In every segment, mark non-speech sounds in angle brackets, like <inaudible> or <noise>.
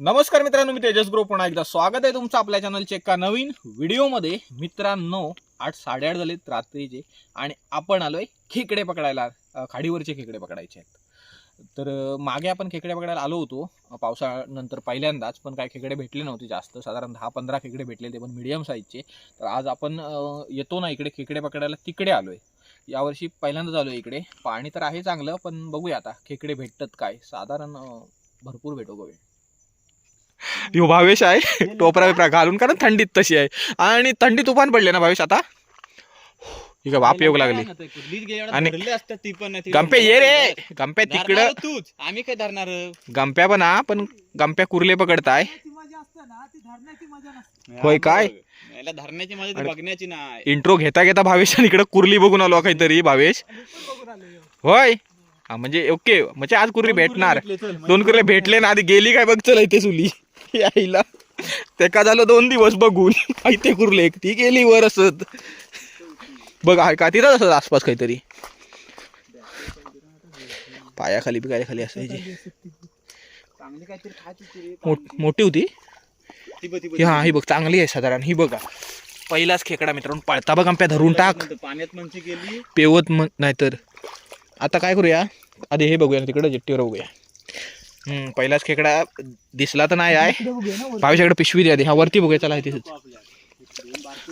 नमस्कार मित्रांनो मी तेजस ग्रो पुन्हा एकदा स्वागत आहे तुमचं आपल्या चॅनलच्या एका नवीन व्हिडिओमध्ये मित्रांनो आठ साडेआठ झालेत रात्रीचे आणि आपण आलोय खेकडे पकडायला. खाडीवरचे खेकडे पकडायचे आहेत. तर मागे आपण खेकडे पकडायला आलो होतो अं, पावसाळ्यानंतर पहिल्यांदाच पण काय खेकडे भेटले नव्हते जास्त. साधारण दहा पंधरा खेकडे भेटले ते पण मिडियम साईजचे तर आज आपण येतो ना इकडे खेकडे पकडायला तिकडे आलोय. यावर्षी पहिल्यांदाच आलोय इकडे. पाणी तर आहे चांगलं पण बघूया आता खेकडे भेटतात काय. साधारण भरपूर भेटो गोवे यो भावेश आहे. <laughs> टोपरा बिपरा घालून कारण थंडीत तशी आहे. आणि थंडी तुफान पडले ना भावेश आता. ही का वाप येऊ लागली. आणि- आणि असतात ती पण नाही. गंपे ये रे. गंप्या तिकडं. तूच. आम्ही काय धरणार? गंप्या पण हा पण गंप्या कुर्ले पकडताय. होय काय? धरण्याची मजा बघण्याची नाही. इंट्रो घेता घेता भावेश आणि इकडं कुर्ली बघून आलो काहीतरी भावेश. होय. म्हणजे ओके. म्हणजे आज कुर्ली भेटणार. दोन कुर्ले भेटले ना आधी गेली काय बघ चल इथे सुली. <laughs> यायला. ते का झालं दोन दिवस बघून. इथे कुर्ले एक. ती गेली वर असत बघ का? तिथं असत आसपास काहीतरी. पायाखाली असायची चांगली काहीतरी खायची मोठ- होती? ही हा बघ चांगली आहे साधारण. ही बघा. पहिलाच खेकडा मित्रांनो. पळता बघ आंप्या धरून टाक. पाण्यात म्हणची गेली. पेवत मग नाहीतर. आता काय करूया? आधी हे बघूया तिकडं जेट्टीवर बघूया. हम्म, पहिलाच खेकडा दिसला तर नाही आहे भावेशाकडे पिशवी द्या हा वरती बघूया चला तिथेच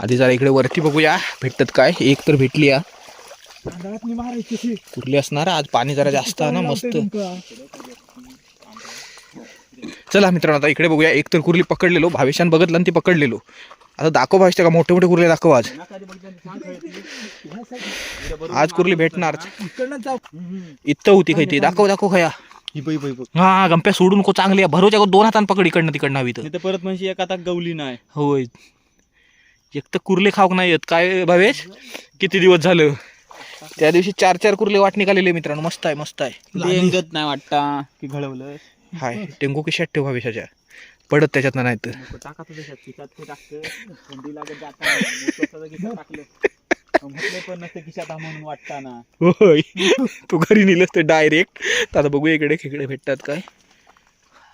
आधी जरा इकडे वरती बघूया भेटतात काय? एक तर भेटली या कुठली असणार आज पाणी जरा जास्त आहे ना मस्त. चला मित्रांनो आता इकडे बघूया. एक तर कुर्ली पकडलेलो भावेशान बघितलं आणि ती पकडलेलो. आता दाखव भावेश का मोठे मोठे कुर्ले दाखव आज. आज कुर्ली भेटणार. इथं होती ती. दाखव दाखव खया ही हा गंप्या सोडू नको चांगली आहे. भरोच्या दोन हातानं पकड इकडनं तिकडनं हवी तर. परत म्हणशी एक आता गवली नाही. होय. एक तर कुर्ले खाऊक नाही येत. काय भावेश? किती दिवस झालं? त्या दिवशी चार चार कुर्ले वाट निघालेले मित्रांनो. मस्त आहे मस्त आहे. डेंगत नाही वाटता की घडवलं हाय टेंगू किशात ठेव भावेशाच्या. पडत त्याच्यात नाही तर म्हटलं पण नसतं खिशात हा म्हणून वाटताना. होय. तू घरी नेलंस तर डायरेक्ट आता बघू इकडे खेकडे भेटतात काय.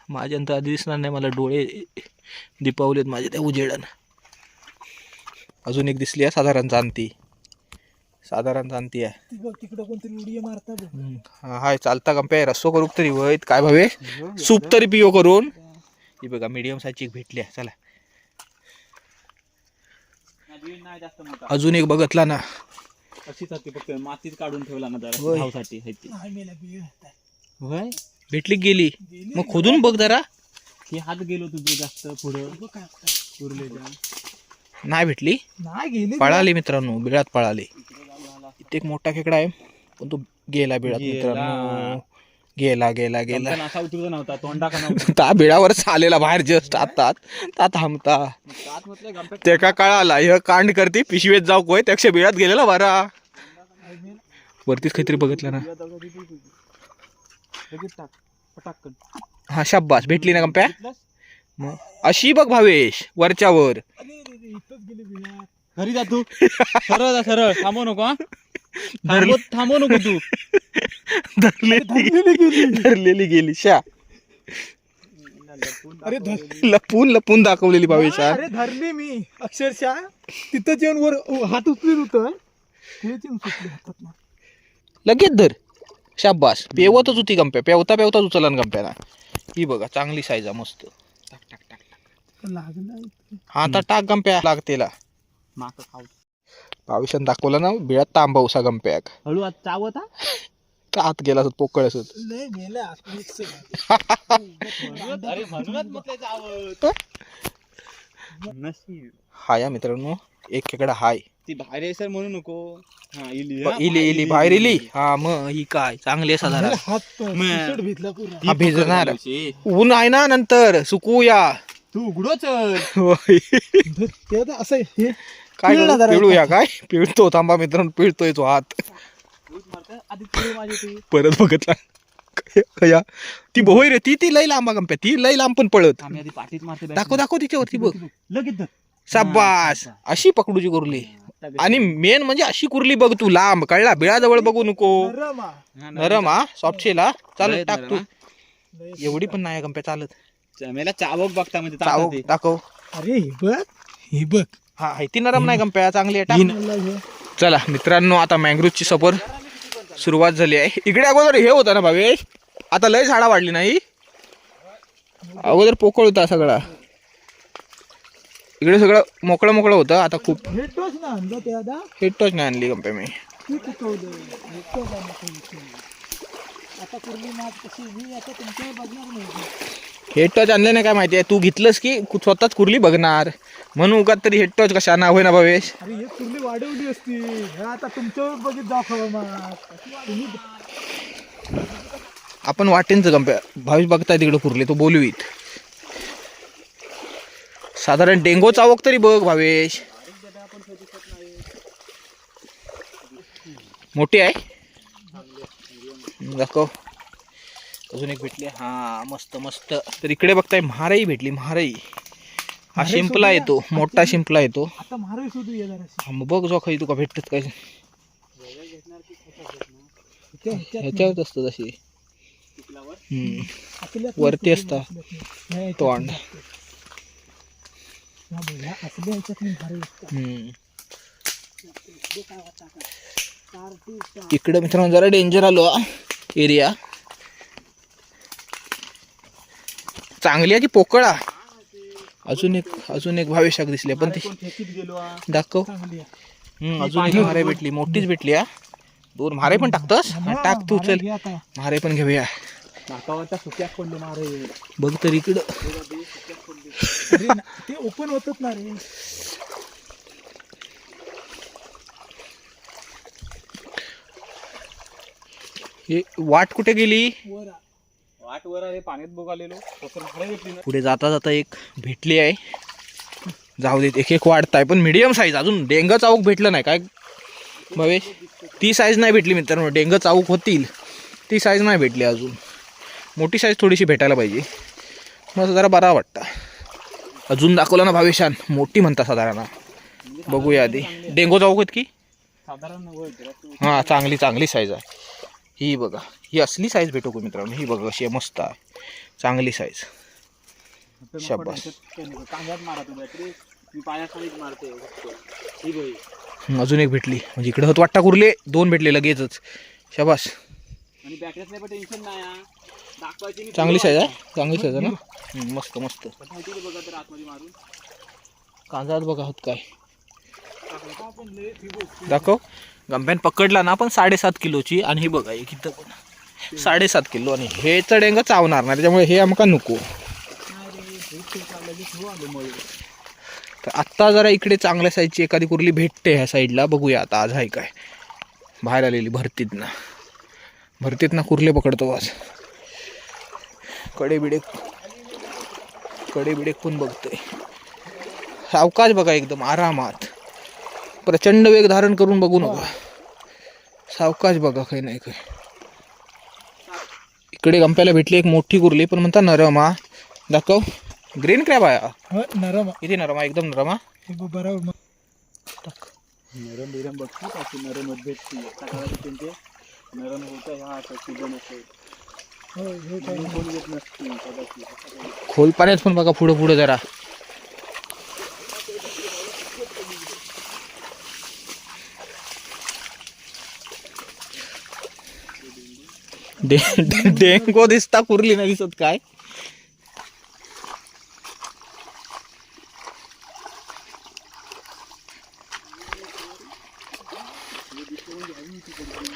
माझ्यानंतर आधी दिसणार नाही मला डोळे दिपावलेत माझे त्या उजेडन. अजून एक दिसली आहे साधारण जाणती. साधारण जाणती आहे. तिकडं कोणतरी उडी मारता बघ. हा हाय चालता कंपे रस्सो करू तरी वयत काय भावे? सूप तरी पिओ करून. ही बघा मीडियम साईजची एक भेटली आहे. चला. नाही जास्त मोठा. अजून एक बघतला ना. अशीच होती फक्त मातीत काढून ठेवला ना जरा होय. भावसाठी है होय? भेटली गेली. मग खोदून बघ जरा. हे हात गेलो तुझं जास्त पुढं. उरलेल्या नाही भेटली. नाही गेली. पळाली मित्रांनो बिळात पळाली. इथे एक मोठा खेकडा आहे पण तो गेला बिळात गेला. मित्रांनो. गेला गेला गेला. नव्हता तोंडा का नव्हता. <laughs> ता आलेला बाहेर जस्ट आता ता थांबता कात म्हटलं गंप्या ते का कळाला हे कांड करते पिशवेत जाऊ कोय त्याक्षा बिळात गेलेला बरा. वरतीच काहीतरी बघितलं ना. लगेच टाक पटाकन हा शाब्बास भेटली ना कंप्या? मग अशी बघ भावेश वरच्यावर. अरे रे रे, इथंच गेली बिळात. घरी जा तू. <laughs> सरळ जा सरळ. थांबू नको हा. थांबू थांबू नको तू. धरलेली धरलेली गेली. शा. अरे लपून लपून दाखवलेली भावेशा अरे धरली मी अक्षरशः. तिथं जेवण वर हात उचलीत होतं. सुटले हातात लगेच धर. शाब्बास पेवतच होती गंप्या. पेवता पेवताच उचला ना गंप्याला. ही बघा चांगली साईज आहे मस्त. टाक टाक टाक टाक. लागला हा आता टाक गंप्या लागतेला. माका खाऊ. भावेशान दाखवला ना बिळात तांबा उसा गंप्याक. हळू आज चावत हा का आत गेला असत पोकळ असत लय मेला मिक्स. अरे म्हणूनच म्हटलं चावत नशीब. हा या मित्रांनो एक खेकडा हाय. ती बाहेर आहे सर म्हणू नको. हा इली इली इली बाहेर इली. हा मग ही काय चांगली आहे साधारण हात मग. भेटला पुरा हा भिजणार. ऊन आहे ना नंतर सुकूया. तू उघडो चल. होय. ते आता असं हे काय पिळला करू? जरा पिळूया काय? पिळतो थांबा मित्रांनो पिळतोय तो हात. आधी पिळू माझी ती. परत बघितला कया ती होय रे ती ती लई लांब गंप्या. ती लई लांब पण पळत. आम्ही आधी पाठीत मारते दाखव दाखव तिच्यावरती बघ. लगेच धर. शाबास. अशी पकडूची कुर्ली. आणि मेन म्हणजे अशी कुर्ली बघ तू लांब. कळला? बिळाजवळ बघू नको. नरम हा. नरम सॉफ्ट शेला लय चालत टाक नरम तू एवढी पण नाही गंप्या चालत. चमेला चावक बघता म्हणजे चावो ताकद आहे. दाखव. अरे हे बघ. हे बघ. हा आहे ती नरम नाही गंप्या चांगली आहे टाक. चला मित्रांनो आता मँग्रोवची सफर सुरुवात झाली आहे. इकडे अगोदर हे होतं ना भावेश आता लय झाडा वाढली नाही? अगोदर पोकळ होता सगळा. इकडे सगळं मोकळं मोकळं होतं आता खूप हे टोच ना आणलं ते आता. हेटच नाही आणली गंप्या मी. ती पिकवलं हे टोच आणलं ते इथे. आता पूर्वी मात कशी? मी आता तुमच्या बघणार नाही. हेड आणले नाही काय माहिती आहे? तू घेतलंस की कु- स्वतःच कुर्ली बघणार. म्हणून उगाच तरी हेड टच कशा ना होय ना भावेश अरे हे वाढवली असती. हे आता तुमच्यावर बघित दाखवा मग. तुम्ही आपण वाटेनच गंप्या भावेश बघताय तिकडे कुर्ली तो बोलवीत. साधारण डेंगो चावक तरी बघ भावेश. मोठी आहे? दाखव. अजून एक भेटली. हा मस्त मस्त. तर इकडे बघताय म्हाराई भेटली म्हाराई. हा शिंपला. येतो मोठा शिंपला येतो. आता मारू शोधू या जराशी मग बघ जो खाई तुका भेटतात काय. ह्याच्यावर असतं तशी वरती असता. तोंड. इकडे मित्रांनो जरा डेंजर आलो एरिया चांगली आहे की पोकळा अजून एक अजून एक भावेशाक दिसले पण ती. दाखव. अजून एक म्हारे भेटली मोठीच भेटली हा. दोन म्हारे पण टाकतस? टाक तू चल. म्हारे पण घेऊया. मारे. बघ तर इकडं. ते ओपन होतच ना रे. हे वाट कुठे गेली. वाट वर आहे पाण्यात बघालेलो तसं मारे भेटली ना. पुढे जाता जाता एक भेटली आहे. जाऊ देत एक एक वाढताय पण मीडियम साईज अजून डेंग चाऊक भेटलं नाही. काय? भवेश ती साईज नाही भेटली मित्रांनो. डेंग चाऊक होतील. ती साईज नाही भेटली अजून. मोठी साईज थोडीशी भेटायला पाहिजे. मग जरा बरा वाटतं. अजून दाखवलं ना भावेशान मोठी म्हणता साधारण. बघूया आधी. डेंगो चाऊक आहेत की? साधारण हां चांगली चांगली साईज आहे. ही बघा ही असली साईज भेटू का मित्रांनो? ही बघा कशी मस्त आहे. चांगली साईज शाबास. अजून एक भेटली. म्हणजे इकडे होत वाटता कुरले दोन भेटले लगेचच. शाबास. चांगली साईज आहे. चांगली साईज आहे ना? मस्त मस्त. कांदा बघा होत काय टाकलं. आपण लय फिरवू. दाखव. गंप्यान पकडला ना पण साडेसात किलोची. आणि हे बघा एक इथं पण साडेसात किलो. आणि हे चढेंग चावणार नाही. त्याच्यामुळे हे आमका नको? तर आत्ता जरा इकडे चांगल्या साईजची एखादी कुर्ली भेटते ह्या साईडला बघूया आता आज आहे काय. बाहेर आलेली भरतीतनं भरतीतनं कुर्ले पकडतो आज. कडे बिडे कडे बिडेक पण बघतोय. सावकाश बघा एकदम आरामात. प्रचंड वेग धारण करून बघू नका. सावकाश बघा काही नाही काय इकडे गंप्याला भेटली एक मोठी कुर्ली पण म्हणता नरम हा दाखव. ग्रीन क्रॅब आहे. हा. हो, नरम. किती नरम एकदम नरम. हा हे बरोबर मग. नरम बिरम बघतो अशी नरम भेटते सकाळी त्यांचे नरम होतं ह्या असं सीझन असेल हो, हे खोल पाण्यात पण बघा पुढं पुढं जरा. डे- डेंगो दिसता कुरली नाही दिसत काय?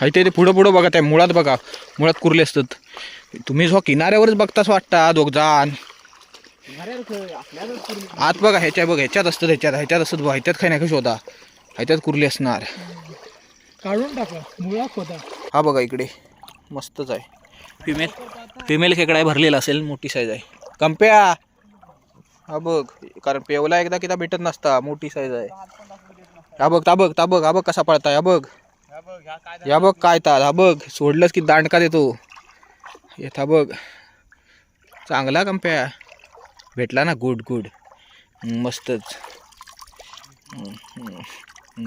हाय ते पुढं पुढं बघा त्या मुळात बघा. मुळात कुरले असतात. तुम्ही जो किनाऱ्यावरच बघताच वाटता दोघ जाण आत बघा ह्याच्या बघ ह्याच्यात असतं ह्याच्यात ह्याच्यात असत बघा ह्याच्यात काही नाही का शोधा. ह्याच्यात कुरली असणार. काढून टाका. मुळा खोदा हा बघा इकडे. मस्तच आहे. फिमेल फिमेल खेकडा भरलेला असेल मोठी साईज आहे. कंप्या! हा बघ कारण पेवला एकदा किती भेटत नसता मोठी साईज आहे. हा बघ ता बघ ता बघ हा बघ कसा पळता हा बघ. या बघ काय ता हा बघ सोडलंच की दांडका देतो. येथा बघ. चांगला कंप्या. भेटला ना गुड गुड मस्तच.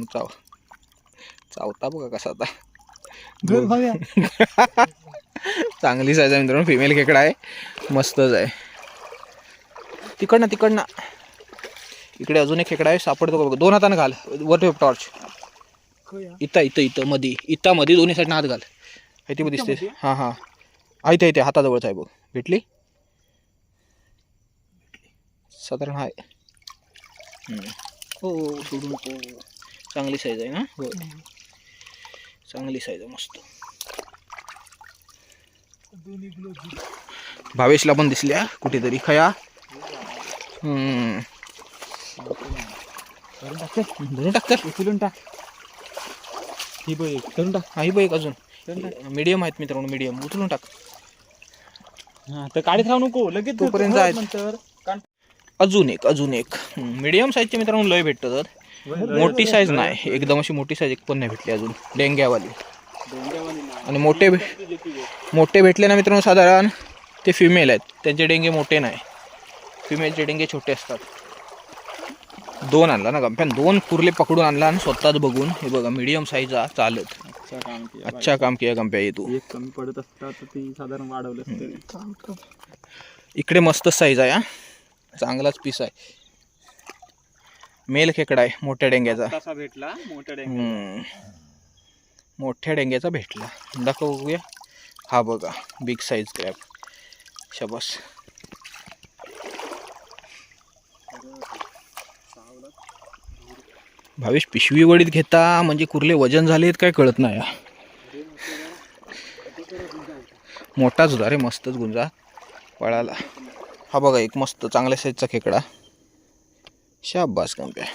चाव चावता बघा कसा आता. <laughs> चांगली साईज आहे मित्रांनो. फिमेल खेकडा आहे. मस्तच आहे. तिकडनं तिकडनं. इकडे अजून एक खेकडा आहे. सापडतो बघ. दोन हातानं घाल. वर ठेव टॉर्च. इथं इथं इथं मधी. इथं मध्ये दोन्ही साईडनं हात घाल. हे ती दिसते हां हां. आहे इथे इथे. हाताजवळच आहे बघ. भेटली? साधारण आहे. हो हो, सोडू नको. चांगली साईज आहे ना? हो चांगली साईज आहे मस्त. भावेशला पण दिसल्या कुठेतरी खया. हम्म. धरून टाक तर. उचलून टाक. ही. धरून टाक. हा ही अजून. मीडियम आहेत मित्रांनो मीडियम उचलून टाक. हा तर काढीत राहू नको. लगेच तोपर्यंत जायचं. अजून एक अजून एक. मीडियम साईजचे मित्रांनो लय भेटतं तर. मोठी साईज नाही. एकदम अशी मोठी साईज एक पण नाही भेटली अजून. डेंग्यावाली. आणि मोठे मोठे भेटले ना मित्रांनो साधारण ते फिमेल आहेत. त्यांचे डेंगे मोठे नाही. फिमेलचे डेंगे छोटे असतात. दोन आणला ना गंप्यान. दोन कुर्ले पकडून आणला आणि स्वतःच बघून हे बघा मीडियम साईज चालत. अच्छा काम किया गंप्या ये तू. बाई. एक कमी पडत असता तर ती साधारण वाढवलं. इकडे मस्त साईज आहे हा. चांगलाच पीस आहे. मेल खेकडा आहे मोठ्या डेंग्याचा. भेटला? मोठ्या डेंग्या हम्म. मोठ्या डेंग्याचा भेटला. दाखव बघूया हा बघा बिग साईज क्रॅप शबास. भावेश पिशवी वडीत घेता म्हणजे कुर्ले वजन झालेत काय कळत नाही हा. मोठाच होता रे मस्तच गुंजा पळाला. हा बघा एक मस्त चांगल्या साईजचा खेकडा. शाबास कंप्या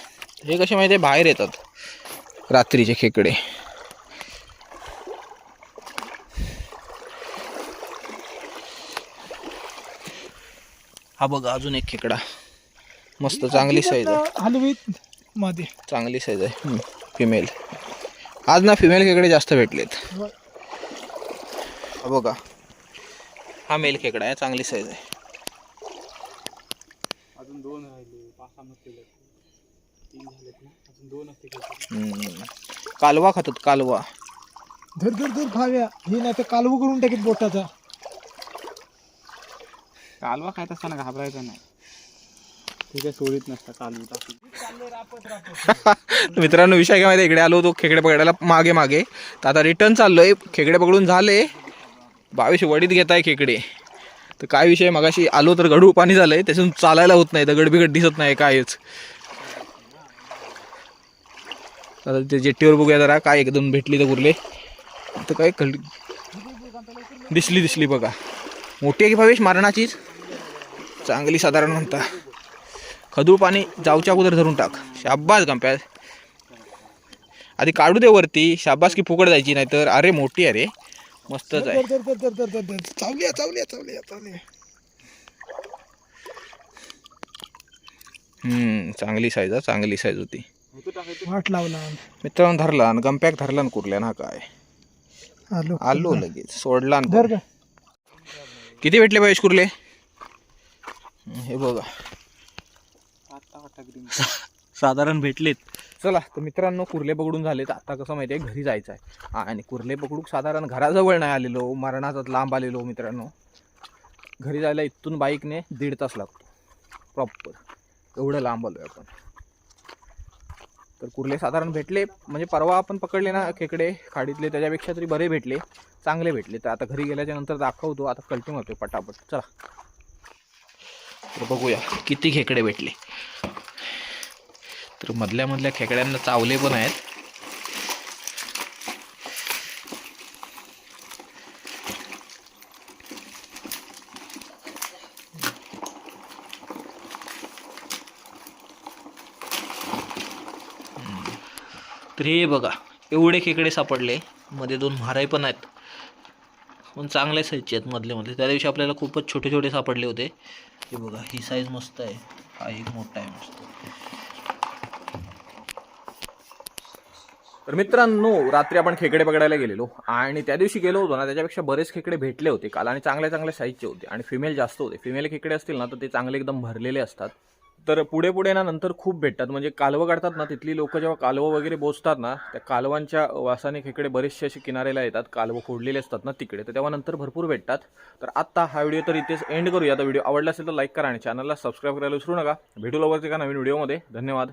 हे कसे माहिती आहे? बाहेर येतात. रात्रीचे खेकडे. हा बघा अजून एक खेकडा. मस्त चांगली साईज आहे. हलवीत मध्ये चांगली साईज आहे. फिमेल आज ना फिमेल खेकडे जास्त भेटलेत. हा बघा. हा मेल खेकडा आहे चांगली साईज आहे अजून दोन राहिले पाच सहा नसतील तीन झालेत ना. अजून दोन असते काहीतरी. हम्म. कालवा खातात कालवा. धर धर धर खाव्या. हे नाही तर कालवू करून टाकीत बोटाचा. कालवा खायत असताना घाबरायचं नाही. ते काय सोडीत नसतं कालवू टाकून मित्रांनो विषय काय माहिती इकडे आलो होतो खेकडे पकडायला मागे मागे. तर आता रिटर्न चाललोय. खेकडे पकडून झाले. बावीस वडीत घेत आहे खेकडे. तर काय विषय मगाशी आलो तर गडू पाणी झालंय त्याच्यातून चालायला होत नाही दगड बिगड दिसत नाही कायच. आता ते जेट्टीवर बघूया जरा काय एक दोन भेटली तर उरले. तर काय कळ दिसली दिसली बघा. मोठी आहे की भावेश मारणाचीच चांगली साधारण म्हणता. खदूळ पाणी जाऊच्या अगोदर धरून टाक. शाब्बास गंप्या. आधी काढू दे वरती शाब्बास की फुकट जायची नाही तर अरे मोठी आहे रे. मस्तच आहे हम्म चांगली साईज आहे चांगली साईज होती वाट लावला मित्रांनो धरला आणि गंप्याक धरला आणि कुरल्या ना काय आलो आलो लगेच सोडला आणि धर किती भेटले पाहिजे कुर्ले हे बघा साधारण भेटलेत चला तर मित्रांनो कुर्ले पकडून झालेत. आता कसं माहिती आहे घरी जायचं आहे. आणि कुर्ले पकडूक साधारण घराजवळ नाही आलेलो मरणाचा लांब आलेलो मित्रांनो. घरी जायला इथून बाईकने दीड तास लागतो. प्रॉपर एवढं लांब आलो आपण. तर कुर्ले साधारण भेटले म्हणजे परवा आपण पकडले ना खेकडे खाडीतले त्याच्यापेक्षा तरी बरे भेटले चांगले भेटले. तर आता घरी गेल्याच्यानंतर दाखवतो आता कल्टी मारतो पटापट. चला. तर बघूया किती खेकडे भेटले. तर मधल्या मधल्या खेकड्यांना चावले पण आहेत. तर हे बघा एवढे खेकडे सापडले. मध्ये दोन म्हाराई पण आहेत. पण चांगल्या साईजचे आहेत मधले मधले. त्या दिवशी आपल्याला खूपच छोटे छोटे सापडले होते. हे बघा ही साईज मस्त आहे. हा एक मोठा आहे मस्त. तर मित्रांनो रात्री आपण खेकडे पकडायला गेलेलो आणि त्या दिवशी गेलो होतो ना त्याच्यापेक्षा बरेच खेकडे भेटले होते काल आणि चांगल्या चांगल्या साईजचे होते आणि फिमेल जास्त होते. फिमेल खेकडे असतील ना तर ते चांगले एकदम भरलेले असतात. तर पुढे पुढे ना नंतर खूप भेटतात. म्हणजे कालवं काढतात ना तिथली लोक जेव्हा कालवं वगैरे बोचतात ना त्या कालवांच्या वासाने खेकडे बरेचसे असे किनाऱ्याला येतात कालवं फोडलेले असतात ना तिकडे तर तेव्हा नंतर भरपूर भेटतात. तर आत्ता हा व्हिडिओ तर इथेच एंड करूया. आता व्हिडिओ आवडला असेल तर लाईक करा आणि चॅनलला सबस्क्राईब करायला विसरू नका. भेटू लवकरच एका नवीन व्हिडिओमध्ये धन्यवाद.